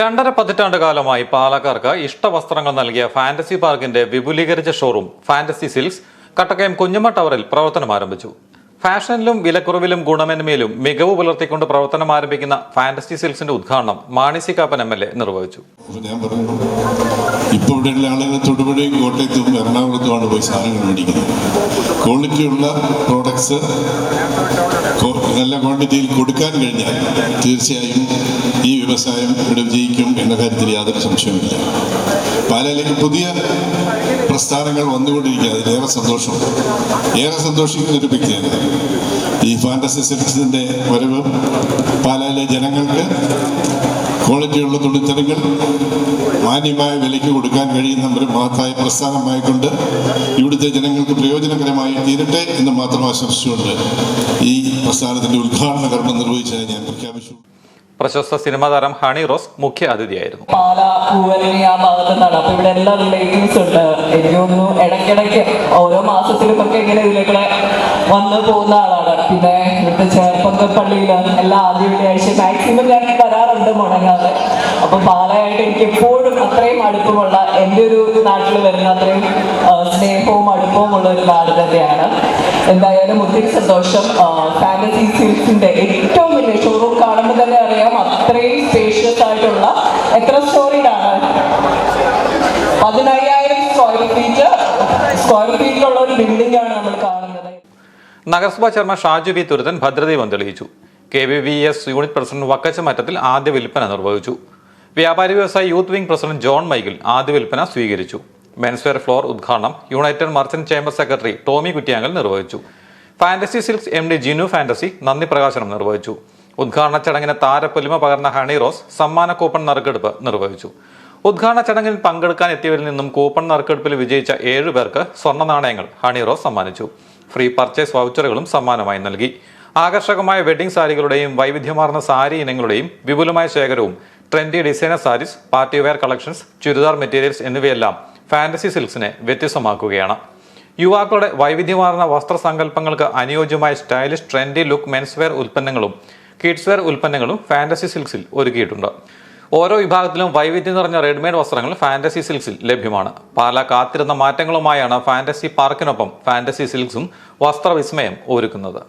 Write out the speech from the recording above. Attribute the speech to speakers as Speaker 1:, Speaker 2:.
Speaker 1: രണ്ടര പതിറ്റാണ്ട് കാലമായി പാലക്കാർക്ക് ഇഷ്ടവസ്ത്രങ്ങൾ നൽകിയ ഫാന്റസി പാർക്കിന്റെ വിപുലീകരിച്ച showroom Fantasy Silks Kattakkayam Kunjamma ടവറിൽ പ്രവർത്തനം ആരംഭിച്ചു. ഫാഷനിലും വിലക്കുറവിലും ഗുണമേന്മയിലും മികവ് പുലർത്തിക്കൊണ്ട് പ്രവർത്തനം ആരംഭിക്കുന്ന ഫാന്റസി സിൽക്സിന്റെ ഉദ്ഘാടനം Mani C Kappan M L A നിർവഹിച്ചു.
Speaker 2: അപ്പൊ ഞാൻ പറഞ്ഞു ഇപ്പൊ ഇവിടെയുള്ള ആളുകൾ തൊടുപുഴയും കോട്ടയത്തും എറണാകുളത്തുമാണ് പോയി സാധനങ്ങൾ മേടിക്കുന്നത്. ക്വാളിറ്റിയുള്ള പ്രോഡക്ട്സ് നല്ല ക്വാണ്ടിറ്റിയിൽ കൊടുക്കാൻ കഴിഞ്ഞാൽ തീർച്ചയായും ഈ വ്യവസായം ഇവിടെ വിജയിക്കും എന്ന കാര്യത്തിൽ യാതൊരു സംശയമില്ല പാലയിലേക്ക് പുതിയ പ്രസ്ഥാനങ്ങൾ വന്നുകൊണ്ടിരിക്കുക. അതിലേറെ സന്തോഷം. ഏറെ സന്തോഷിക്കുന്ന ഒരു വ്യക്തിയാണ് ഈ ഫാന്റസി സിൽക്സിന്റെ വരവ് പാലയിലെ ജനങ്ങൾക്ക് ക്വാളിറ്റിയുള്ള തുണിത്തരങ്ങൾ മാന്യമായ വിലയ്ക്ക് കൊടുക്കാൻ കഴിയുന്ന ഒരു മഹത്തായ പ്രസ്ഥാനമായിക്കൊണ്ട് ഇവിടുത്തെ ജനങ്ങൾക്ക് പ്രയോജനകരമായി തീരട്ടെ എന്ന് മാത്രം ആശംസിച്ചുകൊണ്ട് ഈ പ്രസ്ഥാനത്തിന്റെ ഉദ്ഘാടന കർമ്മം നിർവഹിച്ചതായി ഞാൻ പ്രഖ്യാപിച്ചു.
Speaker 1: പ്രശസ്ത സിനിമാ താരം ഹണി റോസ് മുഖ്യ അതിഥിയായിരുന്നു.
Speaker 3: പാല പൂവരണി ആ ഭാഗത്ത് നിന്നാണ് അപ്പൊ ഇവിടെ എല്ലാ റിലേറ്റീവ്സ് ഉണ്ട്. എനിക്ക് തോന്നുന്നു ഓരോ മാസത്തിലും ഒക്കെ ഇങ്ങനെ ഇതിലേക്കൂടെ വന്ന് പോകുന്ന ആളാണ്. പിന്നെ ഇവിടുത്തെ ചേർപ്പൊക്കെ പള്ളിയിൽ എല്ലാ ആദ്യ വെള്ളിയാഴ്ച മാക്സിമം ഞാൻ വരാറുണ്ട് മുടങ്ങാതെ അപ്പൊ പാലയായിട്ട് എനിക്ക് എപ്പോഴും അത്രയും അടുപ്പമുള്ള എന്റെ ഒരു നാട്ടിൽ വരുന്ന അത്രയും സ്നേഹവും അടുപ്പവും ഉള്ള ഒരു നാട് തന്നെയാണ്. എന്തായാലും ഒത്തിരി സന്തോഷം ഫാമിലി സിൽക്സിന്റെ ഏറ്റവും വലിയ ഷോറൂം അത്രയും സ്പേഷ്യസ് ആയിട്ടുള്ള എത്ര സ്റ്റോറിയിലാണ് പതിനയ്യായിരം സ്ക്വയർ ഫീറ്റ് സ്ക്വയർ ഫീറ്റിലുള്ള ഒരു ബിൽഡിംഗ് ആണ് നമ്മൾ കാണുന്നത്.
Speaker 1: നഗരസഭാ ചെയർമാൻ ഷാജു വി. തുരുത്തൻ ഭദ്രദീപം തെളിയിച്ചു. K V V S unit president വക്കച്ചമറ്റത്തിൽ ആദ്യ വിൽപ്പന നിർവഹിച്ചു. വ്യാപാരി വ്യവസായി youth wing president John Michael ആദ്യ വിൽപ്പന സ്വീകരിച്ചു. മെൻസ്വെയർ ഫ്ലോർ ഉദ്ഘാടനം united merchant chamber secretary Tomy Kuttiyankal നിർവഹിച്ചു. Fantasy Silks M D Jinu Fantasy നന്ദി പ്രകാശനം നിർവഹിച്ചു. ഉദ്ഘാടന ചടങ്ങിന് താരപ്പൊലിമ പകർന്ന ഹണി റോസ് സമ്മാന കൂപ്പൺ നറുക്കെടുപ്പ് നിർവഹിച്ചു. ഉദ്ഘാടന ചടങ്ങിൽ പങ്കെടുക്കാൻ എത്തിയവരിൽ നിന്നും കൂപ്പൺ നറുക്കെടുപ്പിൽ വിജയിച്ച ഏഴു പേർക്ക് സ്വർണ നാണയങ്ങൾ ഹണി റോസ് സമ്മാനിച്ചു. ഫ്രീ പർച്ചേസ് വൗച്ചറുകളും സമ്മാനമായി നൽകി. ആകർഷകമായ വെഡിംഗ് സാരികളുടെയും വൈവിധ്യമാർന്ന സാരി ഇനങ്ങളുടെയും വിപുലമായ ശേഖരവും trendy designer saris party wear collections churidar materials എന്നിവയെല്ലാം ഫാന്റസി സിൽക്സിനെ വ്യത്യസ്തമാക്കുകയാണ്. യുവാക്കളുടെ വൈവിധ്യമാർന്ന വസ്ത്രസങ്കല്പങ്ങൾക്ക് അനുയോജ്യമായ stylish trendy look men's wear ഉൽപ്പന്നങ്ങളും കിഡ്സ് വെയർ ഉൽപ്പന്നങ്ങളും ഫാന്റസി സിൽക്സിൽ ഒരുക്കിയിട്ടുണ്ട്. ഓരോ വിഭാഗത്തിലും വൈവിധ്യം നിറഞ്ഞ റെഡിമെയ്ഡ് വസ്ത്രങ്ങൾ ഫാന്റസി സിൽക്സിൽ ലഭ്യമാണ്. പാല കാത്തിരുന്ന മാറ്റങ്ങളുമായാണ് ഫാന്റസി പാർക്കിനൊപ്പം ഫാന്റസി സിൽക്സും വസ്ത്രവിസ്മയം ഒരുക്കുന്നത്.